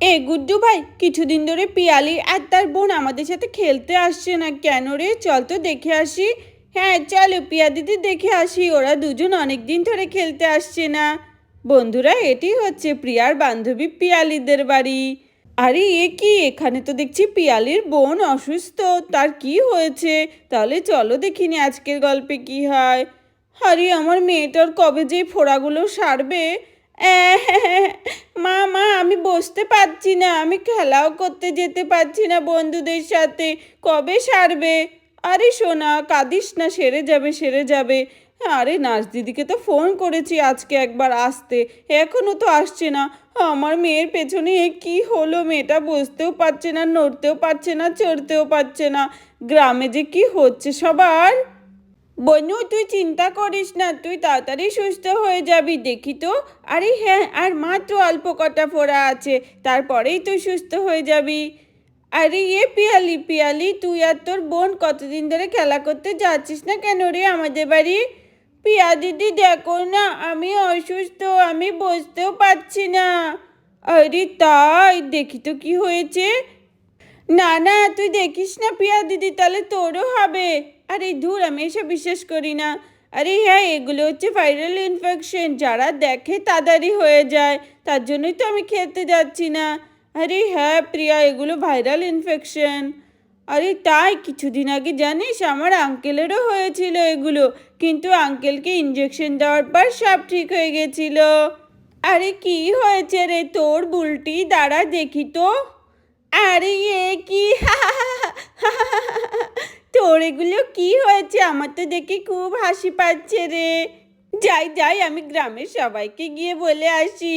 এ গুড্ডু ভাই, কিছুদিন ধরে পিয়ালি আর তার বোন আমাদের সাথে খেলতে আসছে না কেন রে? চল তো দেখে আসি। হ্যাঁ চলো পিয়া দিদি দেখে আসি, ওরা দুজন অনেক দিন ধরে খেলতে আসছে না। বন্ধুরা, এটি হচ্ছে প্রিয়ার বান্ধবী পিয়ালিদের বাড়ি। আরে, এ কি? এখানে তো দেখছি পিয়ালির বোন অসুস্থ, তার কি হয়েছে? তাহলে চলো দেখিনি আজকের গল্পে কি হয়। আরে, আমার মেয়েটার কবে যে ফোড়াগুলো সারবে? মা মা আমি বসতে পারছি না। আমি খেলাও করতে যেতে পারছি না বন্ধুদের সাথে। কবে সারবে? আরে সোনা, কাঁদিস না, সেরে যাবে সেরে যাবে। আরে নার্স দিদিকে তো ফোন করেছি আজকে একবার আসতে। এখনও তো আসছে না। আমার মেয়ের পেছনে কি হলো? মেয়েটা বসতেও পারছে না, নড়তেও পারছে না, চড়তেও পারছে না। গ্রামে যে কি হচ্ছে সবার? বনু, তুই চিন্তা করিস না, তুই তাড়াতাড়ি সুস্থ হয়ে যাবি, দেখি তো। আরে হ্যাঁ আর মাত্র অল্প কটা ফোড়া আছে, তারপরেই তুই সুস্থ হয়ে যাবি। আরে ইয়ে পিয়ালি পিয়ালি, তুই আর তোর বোন কতদিন ধরে খেলা করতে যাচ্ছিস না কেন রে আমাদের বাড়ি? পিয়া দিদি, দেখো না, আমি অসুস্থ, আমি বসতেও পারছি না। আরে তাই, দেখি তো কি হয়েছে। না না, তুই দেখিস না পিয়া দিদি, তাহলে তোরও হবে। আরে ধুর, আমি এসব বিশ্বাস করি না। আরে হ্যাঁ এগুলো হচ্ছে ভাইরাল ইনফেকশন যারা দেখে তাড়াতাড়ি হয়ে যায়। তার জন্যই তো আমি খেতে যাচ্ছি না। আরে হ্যাঁ প্রিয়া, এগুলো ভাইরাল ইনফেকশন আরে তাই, কিছুদিন আগে জানিস আমার আঙ্কেলেরও হয়েছিল এগুলো। কিন্তু আঙ্কেলকে ইঞ্জেকশন দেওয়ার পর সব ঠিক হয়ে গেছিল। আরে কি হয়েছে রে? তোর বুলটি, দাঁড়া দেখি তো। আরে এ কি তোর, এগুলো কি হয়েছে? আমার তো দেখে খুব হাসি পাচ্ছে রে। যাই যাই, আমি গ্রামের সবাইকে গিয়ে বলে আসি।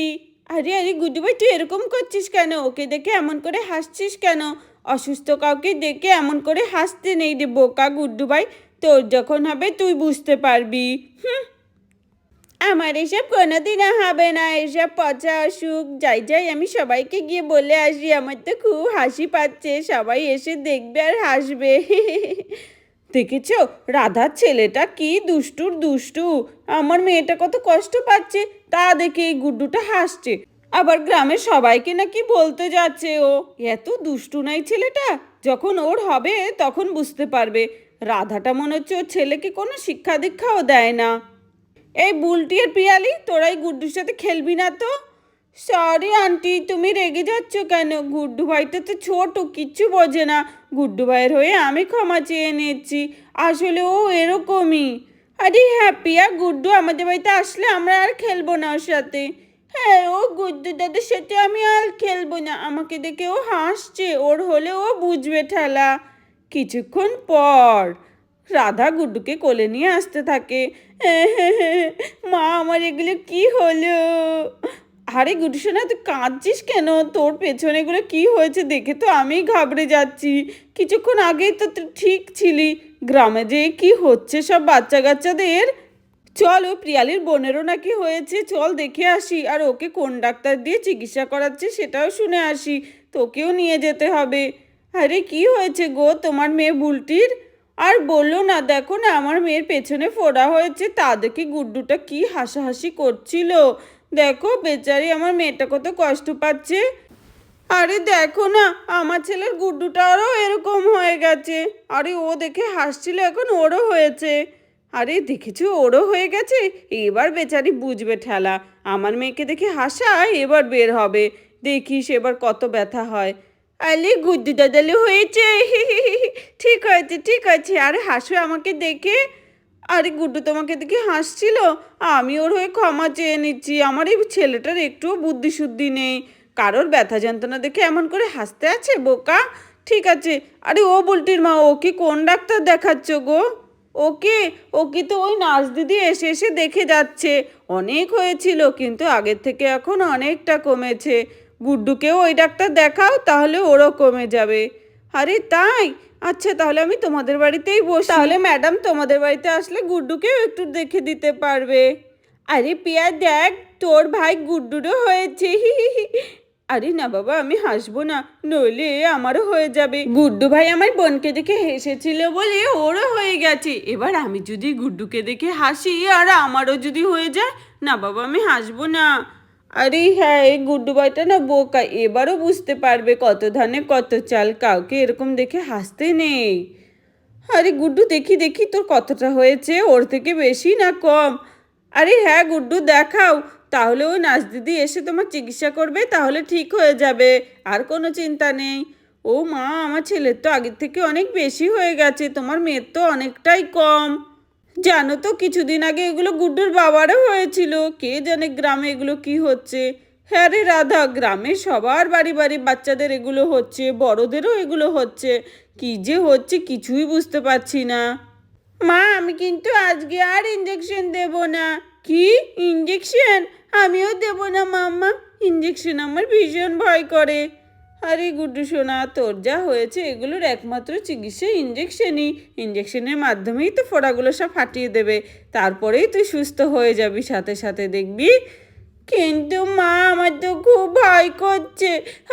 আরে আরে গুডু ভাই তুই এরকম করছিস কেন? ওকে দেখে এমন করে হাসছিস কেন? অসুস্থ কাউকে দেখে এমন করে হাসতে নেই রে বোকা গুড্ডু ভাই তোর যখন হবে তুই বুঝতে পারবি। হুম। আমার এসব কোনোদিনও হবে না, এসব পচা অসুখ। যাই যাই, আমি সবাইকে গিয়ে বলে আসি, আমার তো খুব হাসি পাচ্ছে, সবাই এসে দেখবে আর হাসবে। দেখেছ? রাধার ছেলেটা কি দুষ্টুর দুষ্টু। আমার মেয়েটা কত কষ্ট পাচ্ছে, তা দেখে এই গুড্ডুটা হাসছে। আবার গ্রামের সবাইকে নাকি বলতে যাচ্ছে, ও, এত দুষ্টু নাই ছেলেটা। যখন ওর হবে, তখন বুঝতে পারবে। রাধাটা মনে হচ্ছে ওর ছেলেকে কোনো শিক্ষা দীক্ষাও দেয় না। এই বুলটি আর পিয়ালি, তোরাই গুড্ডুর সাথে খেলবি না তো? সরি আন্টি তুমি রেগে যাচ্ছ কেন? গুড্ডু ভাইটা তো ছোট, কিচ্ছু বোঝে না। গুড্ডু ভাইয়ের হয়ে আমি ক্ষমা চেয়ে নিচ্ছি আসলে ও এরকমই। আরে হ্যাঁ পিয়া, গুড্ডু আমাদের বাড়িতে আসলে আমরা আর খেলব না ওর সাথে। হ্যাঁ ও গুড্ডু দাদার সাথে আমি আর খেলব না। আমাকে দেখে ও হাসছে, ওর হলে ও বুঝবে ঠেলা। কিছুক্ষণ পর রাধা গুড্ডুকে কোলে নিয়ে আসতে থাকে। মা, আমার এগুলো কি হলো? আরে গুড্ডু সোনা, তুই কাঁদছিস কেন? তোর পেছনে এগুলো কি হয়েছে দেখে তো আমি ঘাবড়ে যাচ্ছি। কিছুক্ষণ আগেই তো তুই ঠিক ছিলি। গ্রামে যে কি হচ্ছে সব বাচ্চা কাচ্চাদের চল ও প্রিয়ালির বোনেরও নাকি হয়েছে। চল দেখে আসি। আর ওকে কোন ডাক্তার দিয়ে চিকিৎসা করাচ্ছে সেটাও শুনে আসি। তোকেও নিয়ে যেতে হবে। আরে কি হয়েছে গো? তোমার মেয়ে বুলটির? আর বলল, না, দেখো না, আমার মেয়ের পেছনে ফোড়া হয়েছে, তা দেখে গুড্ডুটা কি হাসাহাসি করছিল। দেখো, বেচারি আমার মেয়েটা কত কষ্ট পাচ্ছে। আরে দেখো না, আমার ছেলের গুড্ডুটারও এরকম হয়ে গেছে। আরে ও দেখে হাসছিল, এখন ওরও হয়েছে। আরে দেখেছ, ওরও হয়ে গেছে? এবার বেচারি বুঝবে ঠেলা। আমার মেয়েকে দেখে হাসা এবার বের হবে। দেখিস এবার কত ব্যথা হয়। আলে গুড্ডু দাদালে হয়েছে। ঠিক আছে ঠিক আছে। আরে হাসো আমাকে দেখে। আরে গুড্ডু তোমাকে দেখে হাসছিল? আমি ওর হয়ে ক্ষমা চেয়ে নিচ্ছি। আমার এই ছেলেটার একটুও বুদ্ধি শুদ্ধি নেই। কারোর ব্যথা যন্ত্রণা দেখে এমন করে হাসতে আছে বোকা? ঠিক আছে। আরে ও বুলটির মা ওকে কোন ডাক্তার দেখাচ্ছ গো? ওকে ওকে তো ওই নার্স দিদি এসে এসে দেখে যাচ্ছে। অনেক হয়েছিল, কিন্তু আগের থেকে এখন অনেকটা কমেছে। গুড্ডুকেও ওই ডাক্তার দেখাও তাহলে ওরও কমে যাবে। আরে তাই? আচ্ছা তাহলে আমি তোমাদের বাড়িতেই বসি। তাহলে ম্যাডাম তোমাদের বাড়িতে আসলে গুড্ডুকেও একটু দেখে দিতে পারবে। আরে পিয়া দেখ তোর ভাই গুড্ডুরও হয়েছে। আরে না বাবা আমি হাসবো না নইলে আমারও হয়ে যাবে। গুড্ডু ভাই আমার বোনকে দেখে হেসেছিল বলে ওরও হয়ে গেছে। এবার আমি যদি গুড্ডুকে দেখে হাসি আর আমারও যদি হয়ে যায় না বাবা আমি হাসবো না। আরে হ্যাঁ এই গুড্ডু ভাইটা না বোকা। এবারও বুঝতে পারবে কত ধানে কত চাল, কাউকে এরকম দেখে হাসতে নেই। আরে গুড্ডু, দেখি দেখি তোর কতটা হয়েছে, ওর থেকে বেশি না কম? আরে হ্যাঁ গুড্ডু, দেখাও। তাহলে ওই নাচ দিদি এসে তোমার চিকিৎসা করবে, তাহলে ঠিক হয়ে যাবে, আর কোনো চিন্তা নেই। ও মা, আমার ছেলের তো আগের থেকে অনেক বেশি হয়ে গেছে, তোমার মেয়ের তো অনেকটাই কম। জানো তো, কিছুদিন আগে এগুলো গুড্ডুর বাবারও হয়েছিল। কে জানে গ্রামে এগুলো কি হচ্ছে? হ্যাঁ রে রাধা, গ্রামে সবার বাড়ি বাড়ি বাচ্চাদের এগুলো হচ্ছে, বড়দেরও এগুলো হচ্ছে। কি যে হচ্ছে কিছুই বুঝতে পারছি না। মা, আমি কিন্তু আজকে আর ইঞ্জেকশন দেব না। কি? ইঞ্জেকশন আমিও দেব না, মাম্মা। ইঞ্জেকশন আমার ভীষণ ভয় করে। আরে গুড্ডু সোনা, তোর যা হয়েছে এগুলোর একমাত্র চিকিৎসা ইঞ্জেকশনই ইঞ্জেকশনের মাধ্যমেই তো ফোড়াগুলো সব ফাটিয়ে দেবে। তারপরেই তুই সুস্থ হয়ে যাবি, সাথে সাথে দেখবি। কিন্তু মা, আমার তো খুব ভয় করছে।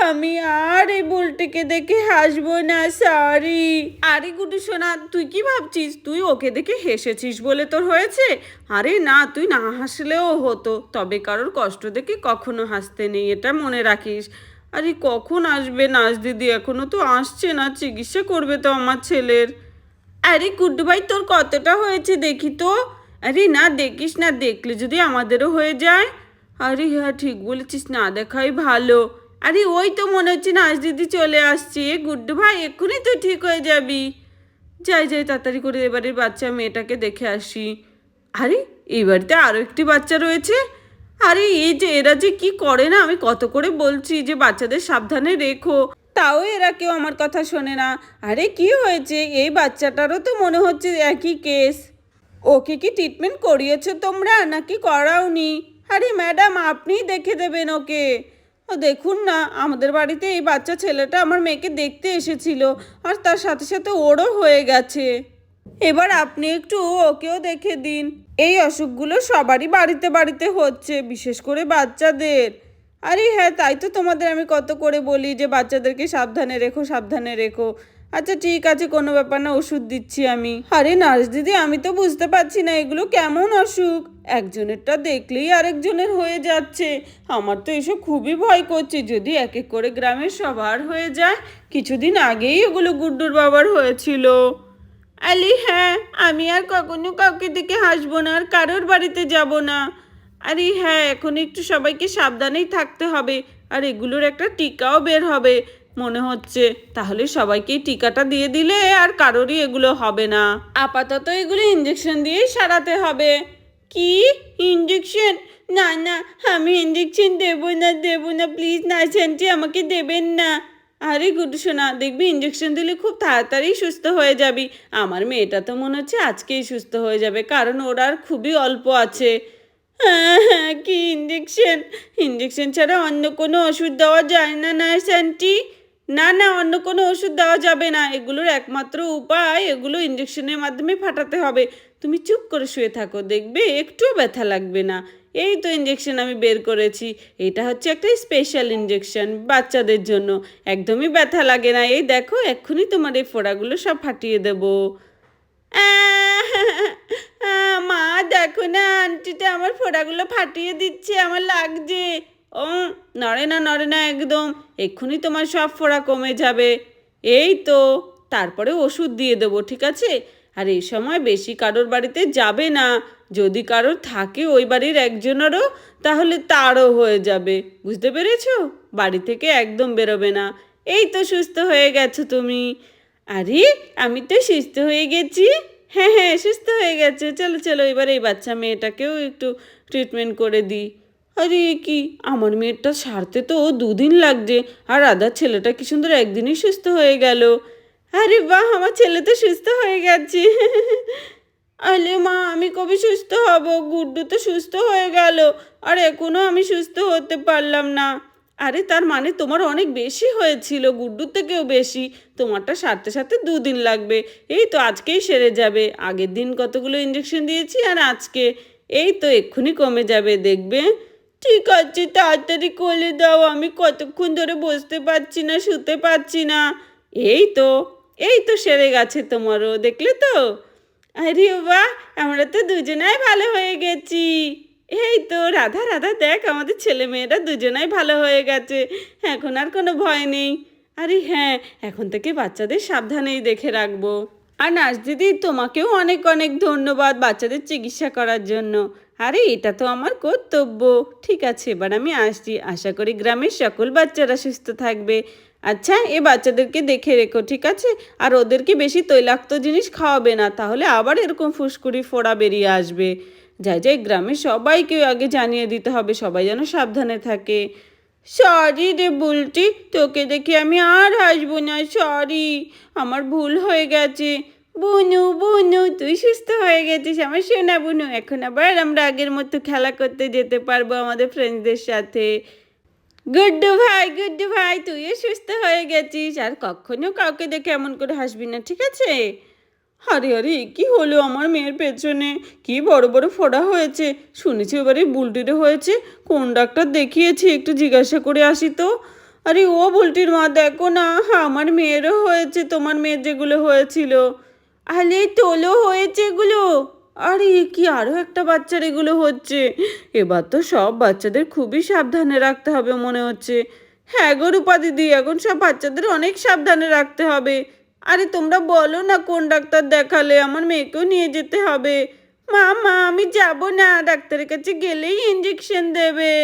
আমি আর এই বুলটিকে দেখে হাসবো না সরি আরে গুডু সোনা, তুই কি ভাবছিস? তুই ওকে দেখে হেসেছিস বলে তোর হয়েছে? আরে না, তুই না হাসলেও হতো। তবে কারোর কষ্ট দেখে কখনো হাসতে নেই, এটা মনে রাখিস। আরে কখন আসবে নাচ দিদি? এখনও তো আসছে না, চিকিৎসা করবে তো আমার ছেলের। আরে গুড্ডু ভাই তোর কতটা হয়েছে দেখি তো। আরে না দেখিস না, দেখলে যদি আমাদেরও হয়ে যায়। আরে হ্যাঁ ঠিক বলেছিস, না দেখাই ভালো। আরে ওই তো মনে হচ্ছে নাচ দিদি চলে আসছে। গুড্ডু ভাই এক্ষুনি তো ঠিক হয়ে যাবি। যাই যাই, তাড়াতাড়ি করে এবারের বাচ্চা মেয়েটাকে দেখে আসি। আরে, এই বাড়িতে আরও একটি বাচ্চা রয়েছে? আরে, এই যে এরা যে কি করে না? আমি কত করে বলছি যে বাচ্চাদের সাবধানে রেখো। তাও এরা কেউ আমার কথা শোনে না। আরে, কি হয়েছে? এই বাচ্চাটারও তো মনে হচ্ছে একই কেস ওকে কি ট্রিটমেন্ট করিয়েছো তোমরা? নাকি করাওনি? আরে ম্যাডাম আপনিই দেখে দেবেন ওকে। ও, দেখুন না, আমাদের বাড়িতে এই বাচ্চা ছেলেটা আমার মেয়েকে দেখতে এসেছিল। আর তার সাথে সাথে ওরও হয়ে গেছে। এবার আপনি একটু ওকেও দেখে দিন। এই অসুখগুলো সবারই বাড়িতে বাড়িতে হচ্ছে, বিশেষ করে বাচ্চাদের। আরে হ্যাঁ তাই তো তোমাদের আমি কত করে বলি যে বাচ্চাদেরকে সাবধানে রেখো সাবধানে রেখো। আচ্ছা ঠিক আছে, কোনো ব্যাপার না, ওষুধ দিচ্ছি আমি। আরে নার্স দিদি, আমি তো বুঝতে পারছি না, এগুলো কেমন অসুখ? একজনেরটা দেখলেই আরেকজনের হয়ে যাচ্ছে। আমার তো এসব খুবই ভয় করছে, যদি এক এক করে গ্রামের সবার হয়ে যায়, কিছুদিন আগেই ওগুলো গুড্ডুর বাবার হয়েছিল। আলি হ্যাঁ আমি আর কখনো কাউকে দেখে হাসবো না, আর কারোর বাড়িতে যাব না। আরে হ্যাঁ এখন একটু সবাইকে সাবধানেই থাকতে হবে, আর এগুলোর একটা টিকাও বের হবে, মনে হচ্ছে। তাহলে সবাইকেই টিকাটা দিয়ে দিলে আর কারোরই এগুলো হবে না। আপাতত এগুলো ইঞ্জেকশন দিয়েই সারাতে হবে। কি? ইঞ্জেকশন না না, আমি ইঞ্জেকশন দেবো না দেবো না প্লিজ নার্স আন্টি আমাকে দেবেন না। আরে গুডু সোনা, দেখবি ইঞ্জেকশন দিলে খুব তাড়াতাড়ি সুস্থ হয়ে যাবি। আমার মেয়েটা তো মনে হচ্ছে আজকেই সুস্থ হয়ে যাবে, কারণ ওর আর খুবই অল্প আছে। হ্যাঁ হ্যাঁ কি ইঞ্জেকশন ইঞ্জেকশন ছাড়া অন্য কোনো ওষুধ দেওয়া যায় না না আন্টি না না, অন্য কোনো ওষুধ দেওয়া যাবে না। এগুলোর একমাত্র উপায়, এগুলো ইঞ্জেকশনের মাধ্যমে ফাটাতে হবে। তুমি চুপ করে শুয়ে থাকো, দেখবে একটুও ব্যথা লাগবে না। এই তো ইঞ্জেকশন আমি বের করেছি। এটা হচ্ছে একটা স্পেশাল ইঞ্জেকশন বাচ্চাদের জন্য। একদমই ব্যথা লাগে না। এই দেখো, এক্ষুনি তোমার এই ফোড়াগুলো সব ফাটিয়ে দেবো। মা, দেখো না, আন্টিটা আমার ফোড়াগুলো ফাটিয়ে দিচ্ছে, আমার লাগছে। ও, নড়ে না নড়ে না একদম। এক্ষুনি তোমার সব ফোড়া কমে যাবে। এই তো, তারপরে ওষুধ দিয়ে দেবো, ঠিক আছে? আর এই সময় বেশি কারোর বাড়িতে যাবে না। যদি কারোর থাকে ওই বাড়ির একজনেরও, তাহলে তারও হয়ে যাবে। বুঝতে পেরেছ? বাড়ি থেকে একদম বেরোবে না। এই তো সুস্থ হয়ে গেছো তুমি। আরে, আমি তো সুস্থ হয়ে গেছি। হ্যাঁ হ্যাঁ সুস্থ হয়ে গেছে। চলো চলো, এবার এই বাচ্চা মেয়েটাকেও একটু ট্রিটমেন্ট করে দিই। আরে, কি? আমার মেয়েটা সারতে তো ও দুদিন লাগছে। আর আদার ছেলেটা কি সুন্দর একদিনই সুস্থ হয়ে গেল। আরে, বাহ! আমার ছেলে তো সুস্থ হয়ে গেছে। আলে মা, আমি কবে সুস্থ হব? গুড্ডু তো সুস্থ হয়ে গেল। আর এখনও আমি সুস্থ হতে পারলাম না। আরে তার মানে তোমার অনেক বেশি হয়েছিল, গুড্ডুর থেকেও বেশি। তোমারটা সারতে সারতে দুদিন লাগবে। এই তো আজকেই সেরে যাবে। আগের দিন কতগুলো ইঞ্জেকশন দিয়েছি আর আজকে। এই তো এক্ষুনি কমে যাবে, দেখবে? ঠিক আছে, তাড়াতাড়ি কোলে দাও। আমি কতক্ষণ ধরে বসতে পারছি না, শুতে পারছি না। এই তো এই তো সেরে গেছে তোমারও, দেখলে তো? আরে বাহ, আমরা তো দুজনাই ভালো হয়ে গেছি। এই তো, রাধা রাধা, দেখ, আমাদের ছেলে মেয়েরা দুজনাই ভালো হয়ে গেছে। এখন আর কোনো ভয় নেই। আরে হ্যাঁ এখন থেকে বাচ্চাদের সাবধানেই দেখে রাখব। আর নার্স দিদি, তোমাকেও অনেক অনেক ধন্যবাদ বাচ্চাদের চিকিৎসা করার জন্য। আরে, এটা তো আমার কর্তব্য। ঠিক আছে, এবার আমি আসছি। আশা করি গ্রামের সকল বাচ্চারা সুস্থ থাকবে। আচ্ছা এ বাচ্চাদেরকে দেখে রেখো, ঠিক আছে? আর ওদেরকে বেশি তৈলাক্ত জিনিস খাওয়াবে না, তাহলে আবার এরকম ফুসকুড়ি ফোড়া বেরিয়ে আসবে। যাই যাই, গ্রামের সবাইকে আগে জানিয়ে দিতে হবে, সবাই যেন সাবধানে থাকে। সরি রে বুলটি, তোকে দেখে আমি আর হাসবো না সরি আমার ভুল হয়ে গেছে। বুনু বুনু, তুই সুস্থ হয়ে গেছিস, আমার সোনা বুনু। এখন আবার আমরা আগের মতো খেলা করতে যেতে পারব আমাদের ফ্রেন্ডসদের সাথে। গুড্ডু ভাই গুড্ডু ভাই, তুইও সুস্থ হয়ে গেছিস। আর কখনো কাউকে দেখে এমন করে হাসবি না, ঠিক আছে? আরে আরে, কি হলো আমার মেয়ের পেছনে? কি বড় বড় ফোড়া হয়েছে? শুনেছি এবারে বুলটিরও হয়েছে। কোন ডাক্তার দেখিয়েছি? একটু জিজ্ঞাসা করে আসি তো। আরে, ও বুলটির মা, দেখো না, আমার মেয়েরও হয়েছে, তোমার মেয়ের যেগুলো হয়েছিল। আরে, তোলো হয়েছে এগুলো। আরে কি আরও একটা বাচ্চার এগুলো হচ্ছে? এবার তো সব বাচ্চাদের খুবই সাবধানে রাখতে হবে মনে হচ্ছে। হ্যাঁ গো রূপা দিদি, এখন সব বাচ্চাদের অনেক সাবধানে রাখতে হবে। আরে, তোমরা বলো না কোন ডাক্তার দেখালে আমার মেয়েকেও নিয়ে যেতে হবে। মা মা, আমি যাব না, ডাক্তারের কাছে গেলেই ইঞ্জেকশন দেবে।